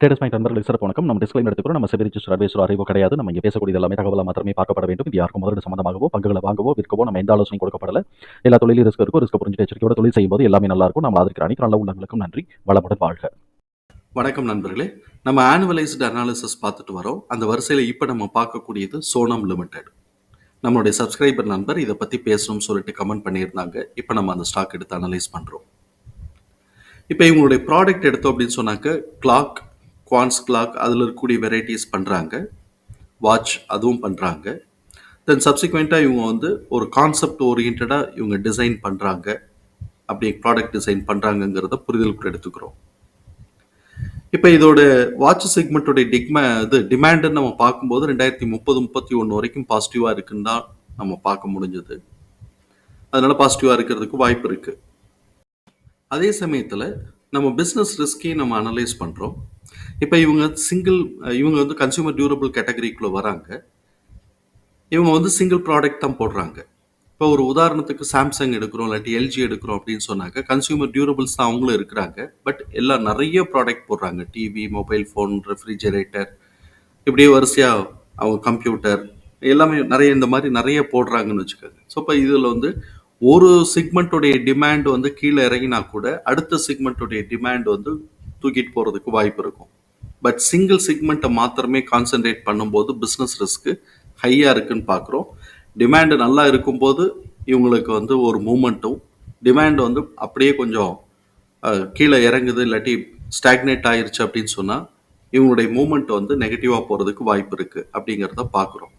Traders point நண்பர்களுக்கு சிறப்பு வணக்கம். நம்ம டிஸ்கிளைம் எடுத்துக்கிறோம் நம்ம செபி ரிஜிஸ்டர் அட்வைசர் அறிவோ கிடையாது. நம்ம இங்கே பேசக்கூடிய எல்லாமே தகவலாக மாத்திரமே பார்க்கப்பட வேண்டும். இது யாருக்கும் முதலீடு சம்பந்தமாகவோ பங்குகளை வாங்கவோ விற்கவோ நம்ம எந்த ஆலோசனை கொடுக்கப்படல. எல்லா தொழிலும் ரிஸ்க் இருக்கும் ரிஸ்க் புரிஞ்சு எச்சரிக்கையோட தொழில் செய்யும்போது எல்லாமே நல்லா இருக்கும். நம்ம ஆதரிக்கிற அனைத்து நல்ல உள்ளங்களுக்கும் நன்றி. வளமுடன் வாழ்க. வணக்கம் நண்பர்களே. நம்ம ஆனுவலைஸ்டு அனாலிசிஸ் பார்த்துட்டு வரோம். அந்த வரிசையில் இப்போ நம்ம பார்க்கக்கூடியது சோனம் லிமிடெட் நம்மளுடைய சப்ஸ்கிரைபர் நண்பர் இதை பற்றி பேசணும்னு சொல்லிட்டு கமெண்ட் பண்ணியிருந்தாங்க. இப்போ நம்ம அந்த ஸ்டாக் எடுத்து அனலைஸ் பண்ணுறோம் இப்போ இவங்களுடைய ப்ராடக்ட் எடுத்தோம் அப்படின்னு சொன்னாக்க கிளாக் குவான்ஸ் கிளாக் அதில் இருக்கக்கூடிய வெரைட்டிஸ் பண்ணுறாங்க வாட்ச் அதுவும் பண்ணுறாங்க தென் சப்சிக்வெண்ட்டாக இவங்க வந்து ஒரு கான்செப்ட் ஓரியன்டாக இவங்க டிசைன் பண்ணுறாங்க அப்படி ப்ராடக்ட் டிசைன் பண்ணுறாங்கங்கிறத புரிதலுக்குள் எடுத்துக்கிறோம். இப்போ இதோட வாட்ச் செக்மெண்ட்டோடைய டிக்ம இது டிமாண்டுன்னு நம்ம பார்க்கும்போது ரெண்டாயிரத்தி முப்பது முப்பத்தி ஒன்று வரைக்கும் பாசிட்டிவாக இருக்குன்னு தான் நம்ம பார்க்க முடிஞ்சது. அதனால பாசிட்டிவாக இருக்கிறதுக்கு வாய்ப்பு இருக்குது அதே சமயத்தில் நம்ம பிஸ்னஸ் ரிஸ்கையும் நம்ம அனலைஸ் பண்ணுறோம் இப்போ இவங்க சிங்கிள் இவங்க வந்து கன்சியூமர் டியூரபிள் கேட்டகரிக்குள்ளே வராங்க. இவங்க வந்து சிங்கிள் ப்ராடக்ட் தான் போடுறாங்க. இப்போ ஒரு உதாரணத்துக்கு சாம்சங் எடுக்கிறோம் இல்லாட்டி எல்ஜி எடுக்கிறோம் அப்படின்னு சொன்னாக்க கன்சியூமர் டியூரபிள்ஸ் தான் அவங்களும் இருக்கிறாங்க. பட் எல்லாம் நிறைய ப்ராடக்ட் போடுறாங்க. டிவி மொபைல் ஃபோன் ரெஃப்ரிஜரேட்டர் இப்படியே வரிசையாக அவங்க கம்ப்யூட்டர் எல்லாமே நிறைய இந்த மாதிரி நிறைய போடுறாங்கன்னு வச்சுக்கோங்க. ஸோ இப்போ இதில் வந்து ஒரு சிக்மெண்ட்டுடைய டிமாண்ட் வந்து கீழே இறங்கினா கூட அடுத்த சிக்மெண்ட்டுடைய டிமாண்ட் வந்து தூக்கிட்டு போகிறதுக்கு வாய்ப்பு இருக்கும். பட் சிங்கிள் சிக்மெண்ட்டை மாத்திரமே கான்சென்ட்ரேட் பண்ணும்போது பிஸ்னஸ் ரிஸ்க்கு ஹையாக இருக்குன்னு பார்க்குறோம் டிமாண்டு நல்லா இருக்கும்போது இவங்களுக்கு வந்து ஒரு மூமெண்ட்டும் டிமாண்ட் வந்து அப்படியே கொஞ்சம் கீழே இறங்குது இல்லாட்டி ஸ்டாக்னேட் ஆயிருச்சு அப்படின்னு சொன்னால் இவங்களுடைய மூமெண்ட் வந்து நெகட்டிவாக போகிறதுக்கு வாய்ப்பு இருக்குது அப்படிங்கிறத பார்க்குறோம்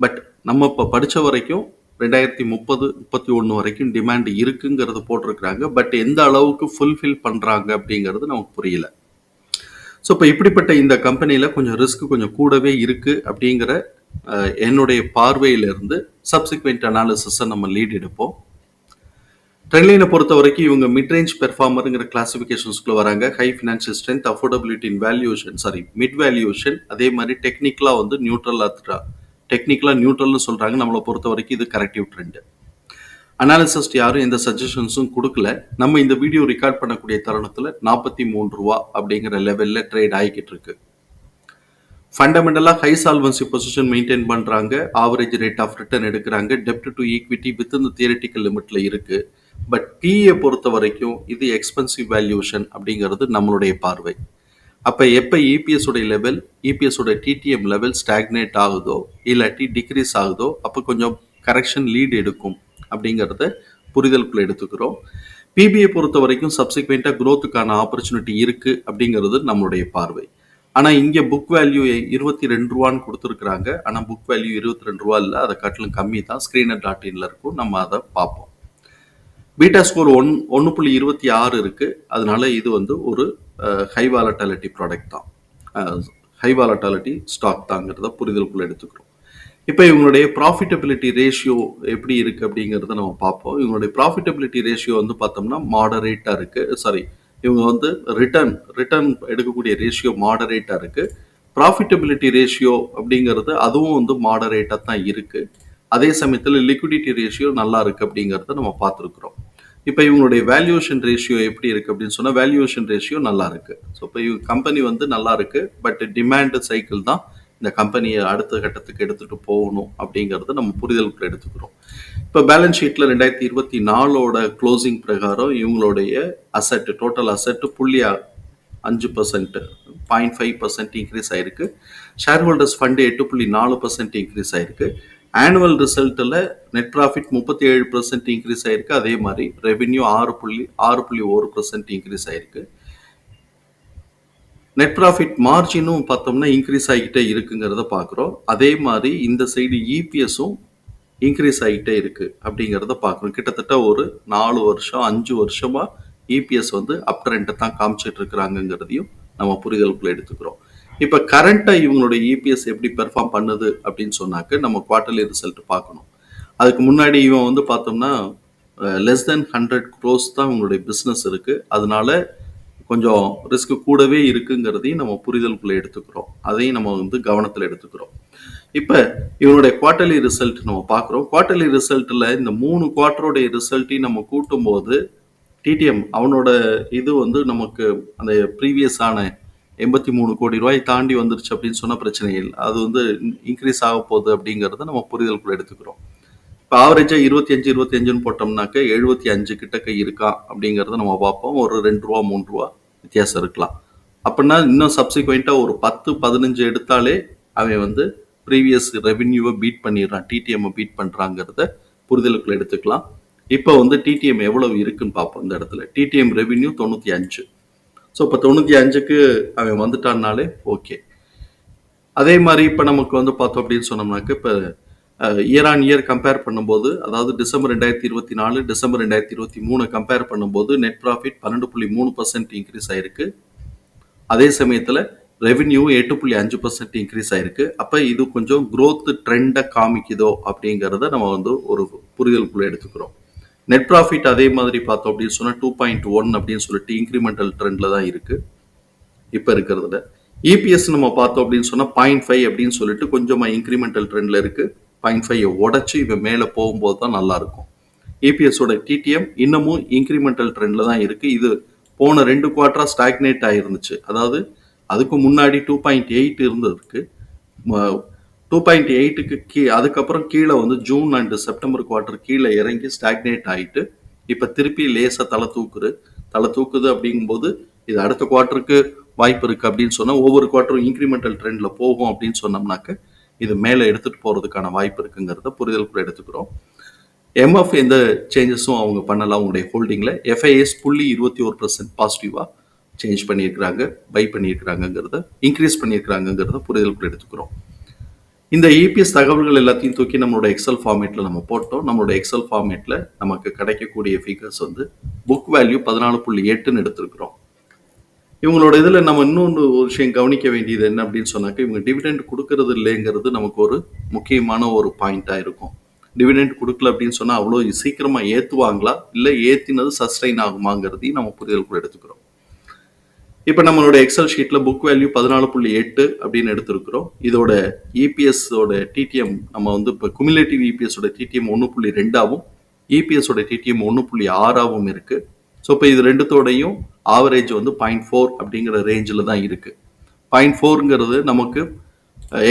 பட் நம்ம இப்போ படித்த வரைக்கும் ரெண்டாயிரத்தி முப்பது முப்பத்தி ஒன்று வரைக்கும் டிமாண்ட் இருக்குங்கிறது போட்டிருக்கிறாங்க. பட் எந்த அளவுக்கு ஃபுல்ஃபில் பண்ணுறாங்க அப்படிங்கிறது நமக்கு புரியல. ஸோ இப்போ இப்படிப்பட்ட இந்த கம்பெனியில் கொஞ்சம் ரிஸ்க் கொஞ்சம் கூடவே இருக்குது அப்படிங்கிற என்னுடைய பார்வையிலிருந்து சப்சிக்வெண்ட் அனாலிசிஸை நம்ம லீட் எடுப்போம். ட்ரெண்ட்லைனை பொறுத்த வரைக்கும் இவங்க மிட்ரேஞ்ச் பெர்ஃபார்மருங்கிற கிளாசிஃபிகேஷன்ஸ்குள்ள வராங்க. High financial strength affordability in valuation sorry mid valuation அதே மாதிரி டெக்னிக்கலாக வந்து நியூட்ரல் ஆத்துறா டெக்னிக்கலாக நியூட்ரல்னு சொல்கிறாங்க நம்மளை பொறுத்த வரைக்கும் இது கரெக்டிவ் ட்ரெண்டு அனாலிசிஸ்ட் யாரும் எந்த சஜஷன்ஸும் கொடுக்கல. நம்ம இந்த வீடியோ ரெக்கார்ட் பண்ணக்கூடிய தருணத்தில் நாற்பத்தி மூன்று ரூபா அப்படிங்கிற லெவலில் ட்ரேட் ஆகிக்கிட்டு இருக்கு. ஃபண்டமெண்டலாக ஹை சால்வன்சி பொசிஷன் மெயின்டைன் பண்ணுறாங்க ஆவரேஜ் ரேட் ஆஃப் ரிட்டர்ன் எடுக்கிறாங்க. டெப்ட் டு ஈக்விட்டி வித் இந்த தியரட்டிக்கல் லிமிட்டில் இருக்குது பட் பிஏ பொறுத்த வரைக்கும் இது எக்ஸ்பென்சிவ் வேல்யூஷன் அப்படிங்கிறது நம்மளுடைய பார்வை. அப்போ எப்போ இபிஎஸ் உடைய லெவல் இபிஎஸ் உடைய டிடிஎம் லெவல் ஸ்டாக்னேட் ஆகுதோ இல்லாட்டி டிக்ரீஸ் ஆகுதோ அப்போ கொஞ்சம் கரெக்ஷன் லீட் எடுக்கும் அப்படிங்கிறத புரிதலுக்குள்ள எடுத்துக்கிறோம். பிபிஐ பொறுத்த வரைக்கும் சப்சிக்வெண்ட்டாக க்ரோத்துக்கான ஆப்பர்ச்சுனிட்டி இருக்குது அப்படிங்கிறது நம்மளுடைய பார்வை. ஆனால் இங்கே புக் வேல்யூ இருபத்தி ரெண்டு ரூபான்னு கொடுத்துருக்குறாங்க. ஆனால் புக் வேல்யூ இருபத்தி ரெண்டு ரூபா இல்லை அதை காட்டிலும் கம்மி தான் ஸ்க்ரீனர் டாட் இன்ல இருக்கும். நம்ம அதை பார்ப்போம். பீட்டா ஸ்கோர் ஒன் ஒன்று புள்ளி இருபத்தி ஆறு இருக்குது அதனால இது வந்து ஒரு ஹை வாலட்டாலிட்டி ப்ராடக்ட் தான். ஹை வாலட்டாலிட்டி ஸ்டாக் தாங்கிறத புரிதலுக்குள்ள எடுத்துக்கிறோம். இப்போ இவங்களுடைய ப்ராஃபிட்டபிலிட்டி ரேஷியோ எப்படி இருக்குது அப்படிங்கிறத நம்ம பார்ப்போம். இவங்களுடைய ப்ராஃபிட்டபிலிட்டி ரேஷியோ வந்து பார்த்தோம்னா மாடரேட்டாக இருக்குது சாரி இவங்க வந்து ரிட்டர்ன் ரிட்டர்ன் எடுக்கக்கூடிய ரேஷியோ மாடரேட்டாக இருக்குது ப்ராஃபிட்டபிலிட்டி ரேஷியோ அப்படிங்கிறது அதுவும் வந்து மாடரேட்டாக தான் இருக்குது அதே சமயத்தில் லிக்விடிட்டி ரேஷியோ நல்லா இருக்குது அப்படிங்கிறத நம்ம பார்த்துருக்குறோம். இப்போ இவங்களுடைய வேல்யூஷன் ரேஷியோ எப்படி இருக்குது அப்படின்னு சொன்னால் வேல்யூஷன் ரேஷியோ நல்லா இருக்குது ஸோ இப்போ இவங்க கம்பெனி வந்து நல்லா இருக்குது பட் டிமாண்ட் சைக்கிள் தான் இந்த கம்பெனியை அடுத்த கட்டத்துக்கு எடுத்துகிட்டு போகணும் அப்படிங்கிறத நம்ம புரிதலுக்குள்ள எடுத்துக்கிறோம். இப்போ பேலன்ஸ் ஷீட்டில் ரெண்டாயிரத்தி இருபத்தி நாலோட க்ளோசிங் பிரகாரம் இவங்களுடைய அசெட் டோட்டல் அசட்டு புள்ளியா அஞ்சு percent point five percent increase ஆயிருக்கு. ஷேர் ஹோல்டர்ஸ் ஃபண்டு எட்டு புள்ளி நாலு பர்சன்ட் இன்க்ரீஸ் ஆயிருக்கு. ஆனுவல் ரிசல்ட்டில் நெட் ப்ராஃபிட் முப்பத்தி ஏழு பர்சன்ட் இன்க்ரீஸ் ஆயிருக்கு. அதே மாதிரி ரெவென்யூ ஆறு புள்ளி ஆறு புள்ளி ஒரு பர்சன்ட் இன்க்ரீஸ் ஆயிருக்கு. நெட் ப்ராஃபிட் மார்ஜினும் பார்த்தோம்னா இன்க்ரீஸ் ஆகிட்டே இருக்குங்கிறத பார்க்குறோம். அதே மாதிரி இந்த சைடு இபிஎஸும் இன்க்ரீஸ் ஆகிட்டே இருக்கு அப்படிங்கிறத பார்க்குறோம். கிட்டத்தட்ட ஒரு நாலு வருஷம் அஞ்சு வருஷமாக இபிஎஸ் வந்து அப் ட்ரெண்டை தான் காமிச்சிட்டு இருக்கிறாங்கங்கிறதையும் நம்ம புரிதலுக்குள்ளே எடுத்துக்கிறோம். இப்போ கரண்ட்டாக இவங்களுடைய இபிஎஸ் எப்படி பெர்ஃபார்ம் பண்ணுது அப்படின்னு சொன்னாக்க நம்ம குவார்ட்டர்லி ரிசல்ட் பார்க்கணும். அதுக்கு முன்னாடி இவன் வந்து பார்த்தோம்னா லெஸ் தென் ஹண்ட்ரட் க்ரோஸ் தான் இவங்களுடைய பிஸ்னஸ் இருக்குது அதனால கொஞ்சம் ரிஸ்க் கூடவே இருக்குங்கிறதையும் நம்ம புரிதலுக்குள்ளே எடுத்துக்கிறோம். அதையும் நம்ம வந்து கவனத்தில் எடுத்துக்கிறோம். இப்போ இவனுடைய குவார்ட்டர்லி ரிசல்ட் நம்ம பார்க்குறோம். குவார்ட்டர்லி ரிசல்ட்டில் இந்த மூணு குவார்ட்டருடைய ரிசல்ட்டையும் நம்ம கூட்டும் போது டிடிஎம் அவனோட இது வந்து நமக்கு அந்த ப்ரீவியஸான எண்பத்தி மூணு கோடி ரூபாய் தாண்டி வந்துருச்சு அப்படின்னு சொன்னால் பிரச்சனை இல்லை. அது வந்து இன்க்ரீஸ் ஆக போகுது அப்படிங்கிறத நம்ம புரிதலுக்குள்ள எடுத்துக்கிறோம். இப்போ ஆவரேஜாக இருபத்தி அஞ்சு இருபத்தி அஞ்சுன்னு போட்டோம்னாக்க எழுபத்தி அஞ்சு கிட்டக்க இருக்கா அப்படிங்கிறத நம்ம பார்ப்போம். ஒரு ரெண்டு ரூபா மூணு ரூபா வித்தியாசம் இருக்கலாம். அப்படின்னா இன்னும் சப்சிக்வெண்ட்டாக ஒரு பத்து பதினஞ்சு எடுத்தாலே அவன் வந்து ப்ரீவியஸ் ரெவென்யூவை பீட் பண்ணிடுறான். டிடிஎம்மை பீட் பண்ணுறாங்கிறத புரிதலுக்குள்ள எடுத்துக்கலாம். இப்போ வந்து டிடிஎம் எவ்வளவு இருக்குன்னு பார்ப்போம் இந்த இடத்துல. டிடிஎம் ரெவென்யூ தொண்ணூற்றி அஞ்சு. ஸோ இப்போ தொண்ணூற்றி அஞ்சுக்கு அவன் வந்துட்டான்னாலே ஓகே அதே மாதிரி இப்போ நமக்கு வந்து பார்த்தோம் அப்படின்னு சொன்னோம்னாக்க இப்போ இயர் ஆன் இயர் கம்பேர் பண்ணும்போது அதாவது டிசம்பர் ரெண்டாயிரத்தி இருபத்தி நாலு டிசம்பர் ரெண்டாயிரத்தி இருபத்தி மூணு கம்பேர் பண்ணும்போது நெட் ப்ராஃபிட் பன்னெண்டு புள்ளி மூணு பர்சன்ட் இன்க்ரீஸ் ஆயிருக்கு. அதே சமயத்தில் ரெவின்யூ எட்டு புள்ளி அஞ்சு பர்சன்ட் இன்க்ரீஸ் ஆயிருக்கு. அப்போ இது கொஞ்சம் க்ரோத் ட்ரெண்டை காமிக்குதோ அப்படிங்கிறத நம்ம வந்து ஒரு புரிதலுக்குள்ளே எடுத்துக்கிறோம். நெட் ப்ராஃபிட் அதே மாதிரி பார்த்தோம் அப்படின்னு சொன்னால் டூ பாயிண்ட் ஒன் அப்படின்னு சொல்லிட்டு இன்க்ரிமெண்டல் ட்ரெண்டில் தான் இருக்குது இப்போ இருக்கிறதுல. இபிஎஸ் நம்ம பார்த்தோம் அப்படின்னு சொன்னால் பாயிண்ட் ஃபைவ் அப்படின்னு சொல்லிட்டு கொஞ்சமாக இன்க்ரிமெண்டல் ட்ரெண்டில் இருக்குது பாயிண்ட் ஃபைவ் உடச்சி இவன் மேலே போகும்போது தான் நல்லாயிருக்கும் இபிஎஸோட டிடிஎம் இன்னமும் இன்க்ரிமெண்டல் ட்ரெண்டில் தான் இருக்குது இது போன ரெண்டு குவார்ட்டராக ஸ்டாக்னேட் ஆகிருந்துச்சு அதாவது அதுக்கு முன்னாடி டூ பாயிண்ட் எயிட் இருந்ததுக்கு டூ பாயிண்ட் எயிட்டுக்கு கீ அதுக்கப்புறம் கீழே வந்து ஜூன் அண்டு செப்டம்பர் குவார்ட்டர் கீழே இறங்கி ஸ்டாக்னேட் ஆகிட்டு இப்போ திருப்பி லேசாக தலை தூக்குது. தலை தூக்குது அப்படிங்கும்போது இது அடுத்த குவார்ட்டருக்கு வாய்ப்பு இருக்குது அப்படின்னு சொன்னால் ஒவ்வொரு குவார்ட்டரும் இன்க்ரிமெண்டல் ட்ரெண்டில் போகும் அப்படின்னு சொன்னோம்னாக்க இது மேலே எடுத்துகிட்டு போகிறதுக்கான வாய்ப்பு இருக்குங்கிறத புரிதல் கூட எடுத்துக்கிறோம். எம்எஃப் எந்த சேஞ்சஸும் அவங்க பண்ணலாம் அவங்களுடைய ஹோல்டிங்கில் எஃப்ஐஎஸ் புள்ளி இருபத்தி ஒரு பர்சன்ட் பாசிட்டிவாக சேஞ்ச் பண்ணியிருக்கிறாங்க பை பண்ணியிருக்கிறாங்கங்கிறத இன்க்ரீஸ் பண்ணியிருக்கிறாங்கங்கிறத புரிதலுக்குள்ள எடுத்துக்கிறோம். இந்த இபிஎஸ் தகவல்கள் எல்லாத்தையும் தூக்கி நம்மளோட எக்ஸல் ஃபார்மேட்டில் நம்ம போட்டோம். நம்மளோட எக்ஸல் ஃபார்மேட்டில் நமக்கு கிடைக்கக்கூடிய ஃபிகர்ஸ் வந்து புக் வேல்யூ பதினாலு புள்ளி எட்டுன்னு எடுத்திருக்கிறோம். இவங்களோட இதில் நம்ம இன்னொன்று ஒரு விஷயம் கவனிக்க வேண்டியது என்ன அப்படின்னு சொன்னாக்க இவங்க டிவிடெண்ட் கொடுக்கறது இல்லைங்கிறது நமக்கு ஒரு முக்கியமான ஒரு பாயிண்ட்டாக இருக்கும். டிவிடெண்ட் கொடுக்கல அப்படின்னு சொன்னால் அவ்வளோ சீக்கிரமாக ஏற்றுவாங்களா இல்லை ஏற்றினது சஸ்டைன் ஆகுமாங்கிறதையும் நம்ம புரிதலுக்குள்ள எடுத்துக்கிறோம். இப்போ நம்மளோட எக்ஸல் ஷீட்டில் புக் வேல்யூ பதினாலு புள்ளி எட்டு அப்படின்னு எடுத்திருக்கிறோம். இதோட இபிஎஸோட டிடிஎம் நம்ம வந்து இப்போ குமிலேட்டிவ் இபிஎஸோட டிடிஎம் ஒன்று புள்ளி ரெண்டாவும் இபிஎஸோட டிடிஎம் ஒன்று புள்ளி ஆறாவும் இருக்கு. ஸோ இப்போ இது ரெண்டுத்தோடையும் ஆவரேஜ் வந்து பாயிண்ட் ஃபோர் அப்படிங்கிற ரேஞ்சில் தான் இருக்கு. பாயிண்ட் ஃபோருங்கிறது நமக்கு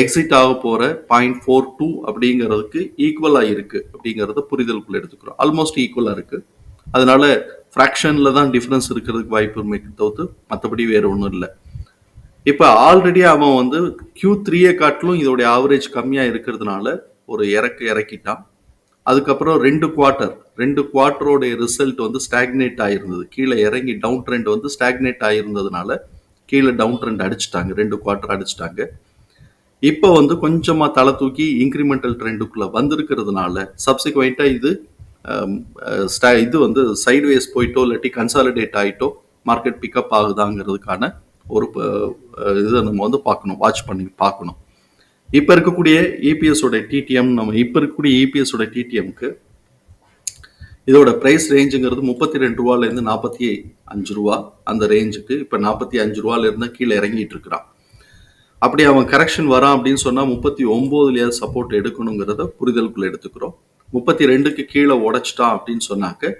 எக்ஸிட் ஆக போகிற பாயிண்ட் ஃபோர் டூ அப்படிங்கிறதுக்கு ஈக்குவலாக இருக்குது அப்படிங்கிறத புரிதலுக்குள்ளே எடுத்துக்கிறோம். ஆல்மோஸ்ட் ஈக்குவலாக இருக்குது அதனால ஃப்ராக்ஷனில் தான் டிஃப்ரென்ஸ் இருக்கிறதுக்கு வாய்ப்பு இருக்கு தவிர்த்து மற்றபடி வேறு ஒன்றும் இல்லை. இப்போ ஆல்ரெடி அவன் வந்து கியூ த்ரீயை காட்டிலும் இதோடைய ஆவரேஜ் கம்மியாக இருக்கிறதுனால ஒரு இறக்கு இறக்கிட்டான். அதுக்கப்புறம் ரெண்டு குவார்ட்டர் ரெண்டு குவார்ட்டரோடைய ரிசல்ட் வந்து ஸ்டாக்னேட் ஆகிருந்தது கீழே இறங்கி டவுன் ட்ரெண்ட் வந்து ஸ்டாக்னேட் ஆகிருந்ததுனால கீழே டவுன் ட்ரெண்ட் அடிச்சிட்டாங்க. ரெண்டு குவார்ட்டர் அடிச்சிட்டாங்க. இப்போ வந்து கொஞ்சமாக தலை தூக்கி இன்க்ரிமெண்டல் ட்ரெண்டுக்குள்ளே வந்திருக்கிறதுனால சப்சிக்வெண்ட்டாக இது ஸ்டா- இது வந்து சைட்வேஸ் போயிட்டோ இல்லாட்டி கன்சாலிடேட் ஆகிட்டோ மார்க்கெட் பிக்கப் ஆகுதாங்கிறதுக்கான ஒரு இதை நம்ம வந்து பார்க்கணும் வாட்ச் பண்ணி பார்க்கணும். இப்போ இருக்கக்கூடிய இபிஎஸோட டிடிஎம் நம்ம இப்போ இருக்கக்கூடிய இபிஎஸோட டிடிஎம்க்கு இதோட ப்ரைஸ் ரேஞ்சுங்கிறது முப்பத்தி ரெண்டு ரூபாலேருந்து நாற்பத்தி அஞ்சு ரூபா அந்த ரேஞ்சுக்கு இப்போ நாற்பத்தி அஞ்சு ரூபாலேருந்து கீழே இறங்கிட்டு இருக்கிறான். அப்படி அவன் கரெக்ஷன் வரான் அப்படின்னு சொன்னால் முப்பத்தி ஒம்போதுலையாவது சப்போர்ட் எடுக்கணுங்கிறத புரிதலுக்குள்ள எடுத்துக்கிறோம். முப்பத்தி ரெண்டுக்கு கீழே உடைச்சிட்டான் அப்படின்னு சொன்னாக்க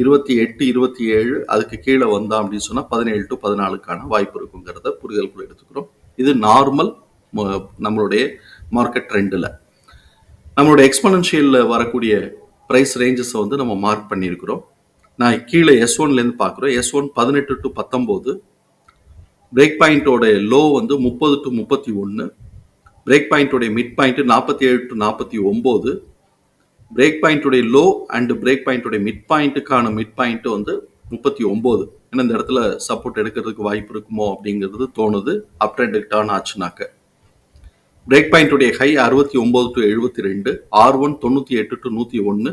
இருபத்தி எட்டு இருபத்தி ஏழு அதுக்கு கீழே வந்தான் அப்படின்னு சொன்னால் பதினேழு டு பதினாலுக்கான வாய்ப்பு இருக்குங்கிறத புரிதலுக்குள்ள எடுத்துக்கிறோம். இது நார்மல் நம்மளுடைய மார்க்கெட் ட்ரெண்டில் நம்மளுடைய எக்ஸ்பனன்ஷியலில் வரக்கூடிய ப்ரைஸ் ரேஞ்சஸை வந்து நம்ம மார்க் பண்ணியிருக்கிறோம். நான் கீழே எஸ் ஒன்லேருந்து பார்க்குறோம். எஸ் ஒன் பதினெட்டு டு பத்தொம்போது பிரேக் பாயிண்ட்டோட லோ வந்து முப்பது டு முப்பத்தி ஒன்று பிரேக் பாயிண்ட்டோடைய மிட் பாயிண்ட்டு நாற்பத்தி ஏழு டு நாற்பத்தி ஒம்பது பிரேக் பாயிண்ட்டுடைய லோ அண்ட் பிரேக் பாயிண்ட்டுடைய மிட் பாயிண்ட்டுக்கான மிட் பாயிண்ட்டு வந்து முப்பத்தி ஒம்பது ஏன்னா இந்த இடத்துல சப்போர்ட் எடுக்கிறதுக்கு வாய்ப்பு இருக்குமோ அப்படிங்கிறது தோணுது. அப் ட்ரெண்டுக்கு டர்ன் ஆச்சுனாக்க. பிரேக் பாயிண்ட்டுடைய ஹை அறுபத்தி ஒம்பது டு எழுபத்தி ரெண்டு ஆர் ஒன் தொண்ணூற்றி எட்டு டு நூற்றி ஒன்று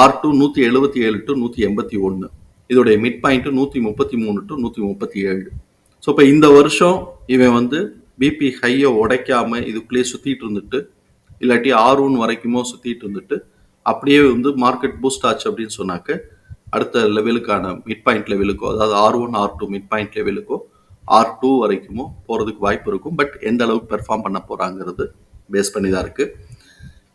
ஆர் டூ நூற்றி எழுபத்தி ஏழு டு நூற்றி எண்பத்தி ஒன்று. இதோடைய மிட் பாயிண்ட்டு நூற்றி முப்பத்தி மூணு டு நூற்றி முப்பத்தி ஏழு. ஸோ இப்போ இந்த வருஷம் இவன் வந்து பிபி ஹையை உடைக்காமல் இதுக்குள்ளேயே சுற்றிட்டு இருந்துட்டு இல்லாட்டி ஆர் ஒன் வரைக்குமோ சுற்றிட்டு இருந்துட்டு அப்படியே வந்து மார்க்கெட் பூஸ்ட் ஆச்சு அப்படின்னு சொன்னாக்க அடுத்த லெவலுக்கான மிட் பாயிண்ட் லெவலுக்கோ அதாவது R one R two mid point லெவலுக்கோ R two வரைக்குமோ போகிறதுக்கு வாய்ப்பு இருக்கும். பட் எந்த அளவுக்கு பெர்ஃபார்ம் பண்ண போகிறாங்கிறது பேஸ் பண்ணி தான் இருக்குது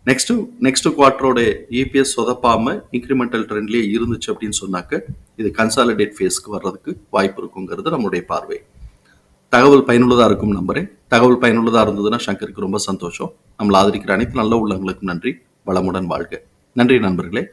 நெக்ஸ்ட்டு நெக்ஸ்ட் குவார்ட்டரோட இபிஎஸ் சொதப்பாமல் இன்க்ரிமெண்டல் ட்ரெண்ட்லேயே இருந்துச்சு அப்படின்னு சொன்னாக்க இது கன்சாலிடேட் ஃபேஸ்க்கு வர்றதுக்கு வாய்ப்பு இருக்குங்கிறது நம்மளுடைய பார்வை. தகவல் பயனுள்ளதாக இருக்கும் நம்புறேன். தகவல் பயனுள்ளதாக இருந்ததுன்னா சங்கருக்கு ரொம்ப சந்தோஷம். நம்மளை ஆதரிக்கிற அனைத்து நல்ல உள்ளங்களுக்கும் நன்றி. வளமுடன் வாழ்க. நன்றி நண்பர்களே.